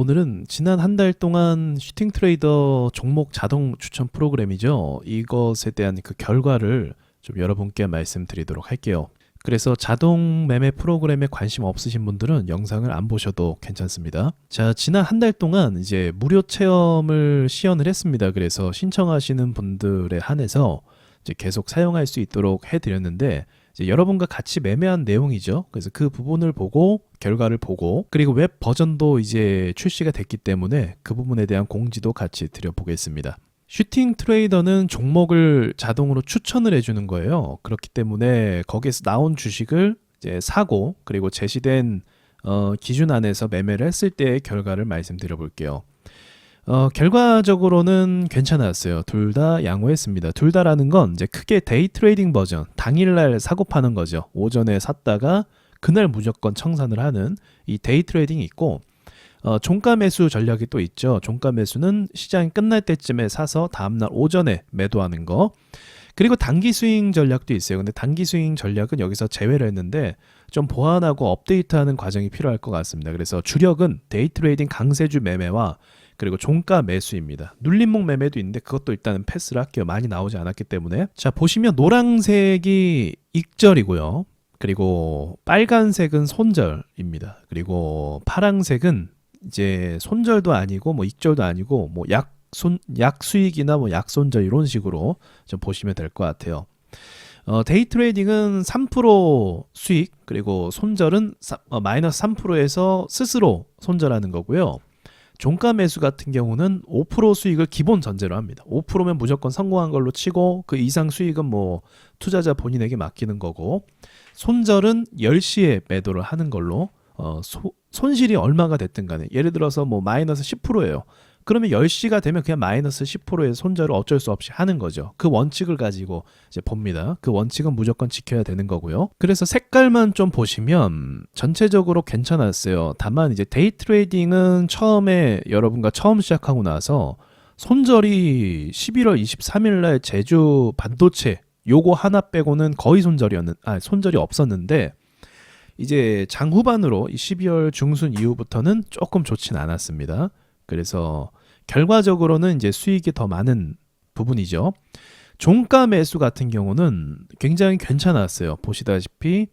오늘은 지난 한 달 동안 슈팅 트레이더 종목 자동 추천 프로그램이죠. 이것에 대한 그 결과를 좀 여러분께 말씀드리도록 할게요. 그래서 자동 매매 프로그램에 관심 없으신 분들은 영상을 안 보셔도 괜찮습니다. 자, 지난 한 달 동안 이제 무료 체험을 시연을 했습니다. 그래서 신청하시는 분들에 한해서 이제 계속 사용할 수 있도록 해드렸는데 여러분과 같이 매매한 내용이죠. 그래서 그 부분을 보고 결과를 보고 그리고 웹 버전도 이제 출시가 됐기 때문에 그 부분에 대한 공지도 같이 드려보겠습니다. 슈팅 트레이더는 종목을 자동으로 추천을 해주는 거예요. 그렇기 때문에 거기에서 나온 주식을 이제 사고 그리고 제시된 어, 기준 안에서 매매를 했을 때의 결과를 말씀드려 볼게요. 어, 결과적으로는 괜찮았어요. 둘 다 양호했습니다. 둘 다라는 건 이제 크게 데이 트레이딩 버전, 당일날 사고 파는 거죠. 오전에 샀다가 그날 무조건 청산을 하는 이 데이 트레이딩이 있고, 어, 종가 매수 전략이 또 있죠. 종가 매수는 시장이 끝날 때쯤에 사서 다음날 오전에 매도하는 거. 그리고 단기 스윙 전략도 있어요. 근데 단기 스윙 전략은 여기서 제외를 했는데 좀 보완하고 업데이트하는 과정이 필요할 것 같습니다. 그래서 주력은 데이 트레이딩 강세주 매매와 그리고 종가 매수입니다. 눌림목 매매도 있는데 그것도 일단은 패스를 할게요. 많이 나오지 않았기 때문에. 자, 보시면 노란색이 익절이고요. 그리고 빨간색은 손절입니다. 그리고 파랑색은 이제 손절도 아니고 뭐 익절도 아니고 뭐 약 손, 약 수익이나 뭐 약손절 이런 식으로 좀 보시면 될 것 같아요. 어, 데이 트레이딩은 3% 수익 그리고 손절은 사- 어, 마이너스 3%에서 스스로 손절하는 거고요. 종가 매수 같은 경우는 5% 수익을 기본 전제로 합니다. 5%면 무조건 성공한 걸로 치고 그 이상 수익은 뭐 투자자 본인에게 맡기는 거고 손절은 10시에 매도를 하는 걸로 어, 소- 손실이 얼마가 됐든 간에 예를 들어서 뭐 마이너스 10%예요. 그러면 10시가 되면 그냥 마이너스 10%의 손절을 어쩔 수 없이 하는 거죠. 그 원칙을 가지고 이제 봅니다. 그 원칙은 무조건 지켜야 되는 거고요. 그래서 색깔만 좀 보시면 전체적으로 괜찮았어요. 다만 이제 데이 트레이딩은 처음에 여러분과 처음 시작하고 나서 손절이 11월 23일 날 제주 반도체 요거 하나 빼고는 거의 손절이었는 아 손절이 없었는데 이제 장 후반으로 이 12월 중순 이후부터는 조금 좋진 않았습니다. 그래서 결과적으로는 이제 수익이 더 많은 부분이죠. 종가 매수 같은 경우는 굉장히 괜찮았어요. 보시다시피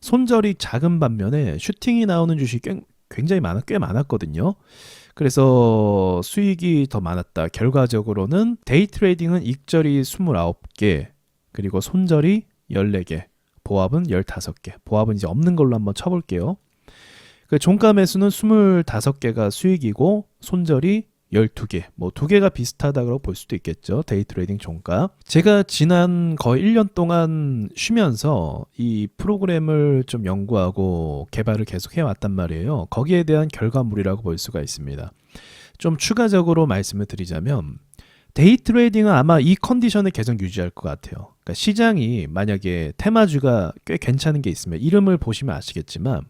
손절이 작은 반면에 슈팅이 나오는 주식이 꽤- 굉장히 많아 꽤 많았거든요. 그래서 수익이 더 많았다. 결과적으로는 데이 트레이딩은 익절이 29개, 그리고 손절이 14개, 보합은 15개. 보합은 이제 없는 걸로 한번 쳐볼게요. 그 종가 매수는 25개가 수익이고 손절이 12개. 뭐두 개가 비슷하다고 볼 수도 있겠죠. 데이 트레이딩 종가. 제가 지난 거의 1년 동안 쉬면서 이 프로그램을 좀 연구하고 개발을 계속 해왔단 말이에요. 거기에 대한 결과물이라고 볼 수가 있습니다. 좀 추가적으로 말씀을 드리자면 데이 트레이딩은 아마 이 컨디션을 계속 유지할 것 같아요. 그러니까 시장이 만약에 테마주가 꽤 괜찮은 게 있으면 이름을 보시면 아시겠지만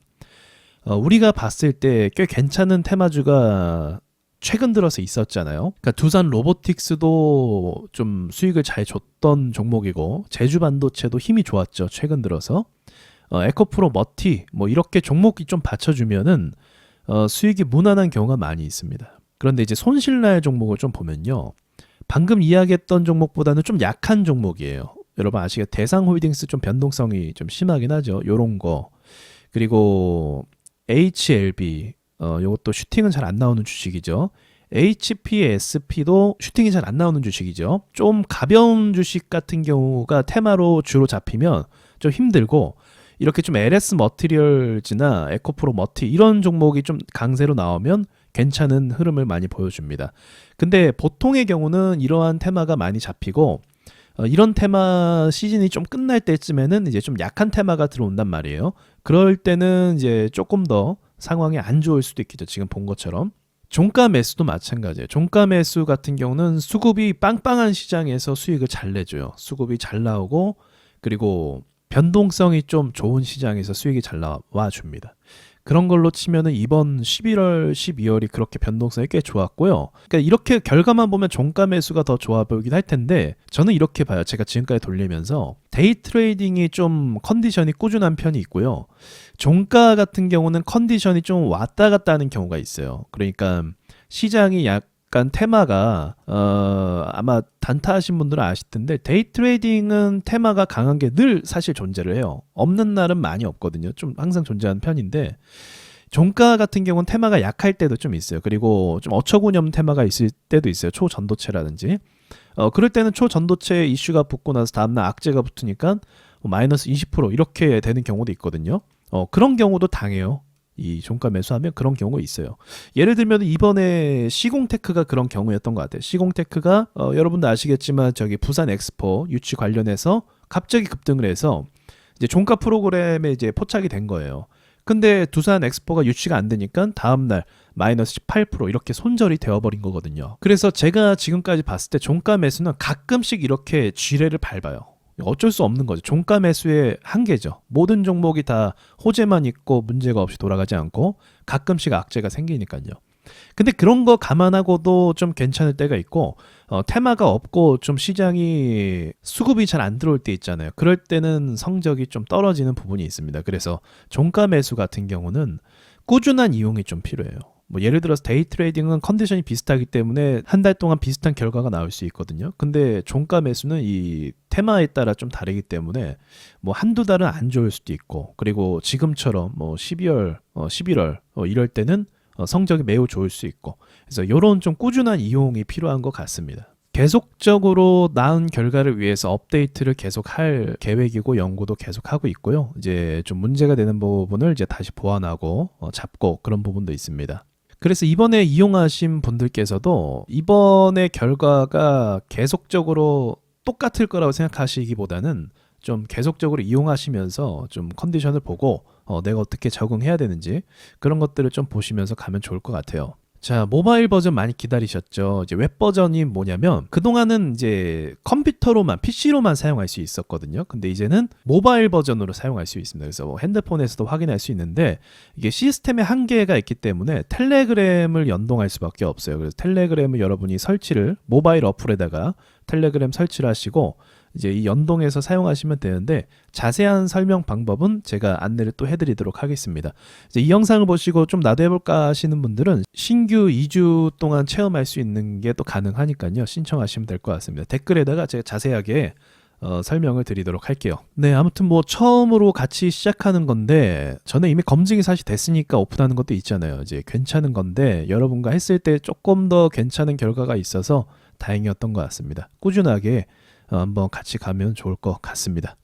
어, 우리가 봤을 때 꽤 괜찮은 테마주가 최근 들어서 있었잖아요. 그러니까 두산 로보틱스도 좀 수익을 잘 줬던 종목이고 제주 반도체도 힘이 좋았죠. 최근 들어서 어, 에코프로 머티 뭐 이렇게 종목이 좀 받쳐주면은 어, 수익이 무난한 경우가 많이 있습니다. 그런데 이제 손실날 종목을 좀 보면요. 방금 이야기했던 종목보다는 좀 약한 종목이에요. 여러분 아시겠 대상 홀딩스 좀 변동성이 좀 심하긴 하죠. 요런 거. 그리고 HLB 어 요것도 슈팅은 잘 안 나오는 주식이죠. HPSP도 슈팅이 잘 안 나오는 주식이죠. 좀 가벼운 주식 같은 경우가 테마로 주로 잡히면 좀 힘들고 이렇게 좀 LS 머티리얼즈나 에코프로 머티 이런 종목이 좀 강세로 나오면 괜찮은 흐름을 많이 보여줍니다. 근데 보통의 경우는 이러한 테마가 많이 잡히고 어, 이런 테마 시즌이 좀 끝날 때쯤에는 이제 좀 약한 테마가 들어온단 말이에요. 그럴 때는 이제 조금 더 상황이 안 좋을 수도 있겠죠. 지금 본 것처럼. 종가 매수도 마찬가지예요. 종가 매수 같은 경우는 수급이 빵빵한 시장에서 수익을 잘 내줘요. 수급이 잘 나오고 그리고 변동성이 좀 좋은 시장에서 수익이 잘 나와 줍니다. 그런 걸로 치면은 이번 11월, 12월이 그렇게 변동성이 꽤 좋았고요. 그러니까 이렇게 결과만 보면 종가 매수가 더 좋아 보이긴 할 텐데 저는 이렇게 봐요. 제가 지금까지 돌리면서 데이 트레이딩이 좀 컨디션이 꾸준한 편이 있고요. 종가 같은 경우는 컨디션이 좀 왔다 갔다 하는 경우가 있어요. 그러니까 시장이 약 간 테마가 어 아마 단타 하신 분들은 아실 텐데 데이 트레이딩은 테마가 강한 게 늘 사실 존재를 해요. 없는 날은 많이 없거든요. 좀 항상 존재하는 편인데 종가 같은 경우는 테마가 약할 때도 좀 있어요. 그리고 좀 어처구니 없는 테마가 있을 때도 있어요. 초전도체라든지. 어 그럴 때는 초전도체 이슈가 붙고 나서 다음날 악재가 붙으니까 뭐 마이너스 20% 이렇게 되는 경우도 있거든요. 어 그런 경우도 당해요. 이 종가 매수하면 그런 경우가 있어요. 예를 들면 이번에 시공테크가 그런 경우였던 것 같아요. 시공테크가 어, 여러분도 아시겠지만 저기 부산 엑스포 유치 관련해서 갑자기 급등을 해서 이제 종가 프로그램에 이제 포착이 된 거예요. 근데 두산 엑스포가 유치가 안 되니까 다음날 마이너스 18% 이렇게 손절이 되어버린 거거든요. 그래서 제가 지금까지 봤을 때 종가 매수는 가끔씩 이렇게 쥐레를 밟아요. 어쩔 수 없는 거죠. 종가 매수의 한계죠. 모든 종목이 다 호재만 있고 문제가 없이 돌아가지 않고 가끔씩 악재가 생기니까요. 근데 그런 거 감안하고도 좀 괜찮을 때가 있고 어, 테마가 없고 좀 시장이 수급이 잘 안 들어올 때 있잖아요. 그럴 때는 성적이 좀 떨어지는 부분이 있습니다. 그래서 종가 매수 같은 경우는 꾸준한 이용이 좀 필요해요. 뭐 예를 들어서 데이 트레이딩은 컨디션이 비슷하기 때문에 한 달 동안 비슷한 결과가 나올 수 있거든요. 근데 종가 매수는 이 테마에 따라 좀 다르기 때문에 뭐 한두 달은 안 좋을 수도 있고 그리고 지금처럼 뭐 12월, 어 11월 어 이럴 때는 어 성적이 매우 좋을 수 있고 그래서 이런 좀 꾸준한 이용이 필요한 것 같습니다. 계속적으로 나은 결과를 위해서 업데이트를 계속 할 계획이고 연구도 계속 하고 있고요. 이제 좀 문제가 되는 부분을 이제 다시 보완하고 어, 잡고 그런 부분도 있습니다. 그래서 이번에 이용하신 분들께서도 이번의 결과가 계속적으로 똑같을 거라고 생각하시기보다는 좀 계속적으로 이용하시면서 좀 컨디션을 보고 어, 내가 어떻게 적응해야 되는지 그런 것들을 좀 보시면서 가면 좋을 것 같아요. 자, 모바일 버전 많이 기다리셨죠? 이제 웹 버전이 뭐냐면 그동안은 이제 컴퓨터로만 PC로만 사용할 수 있었거든요. 근데 이제는 모바일 버전으로 사용할 수 있습니다. 그래서 뭐 핸드폰에서도 확인할 수 있는데 이게 시스템에 한계가 있기 때문에 텔레그램을 연동할 수밖에 없어요. 그래서 텔레그램을 여러분이 설치를 모바일 어플에다가 텔레그램 설치를 하시고 이제 이 연동해서 사용하시면 되는데 자세한 설명 방법은 제가 안내를 또 해드리도록 하겠습니다. 이제 이 영상을 보시고 좀 나도 해볼까 하시는 분들은 신규 2주 동안 체험할 수 있는 게 또 가능하니까요. 신청하시면 될 것 같습니다. 댓글에다가 제가 자세하게 어, 설명을 드리도록 할게요. 네, 아무튼 뭐 처음으로 같이 시작하는 건데 저는 이미 검증이 사실 됐으니까 오픈하는 것도 있잖아요. 이제 괜찮은 건데 여러분과 했을 때 조금 더 괜찮은 결과가 있어서 다행이었던 것 같습니다. 꾸준하게 어, 한번 같이 가면 좋을 것 같습니다.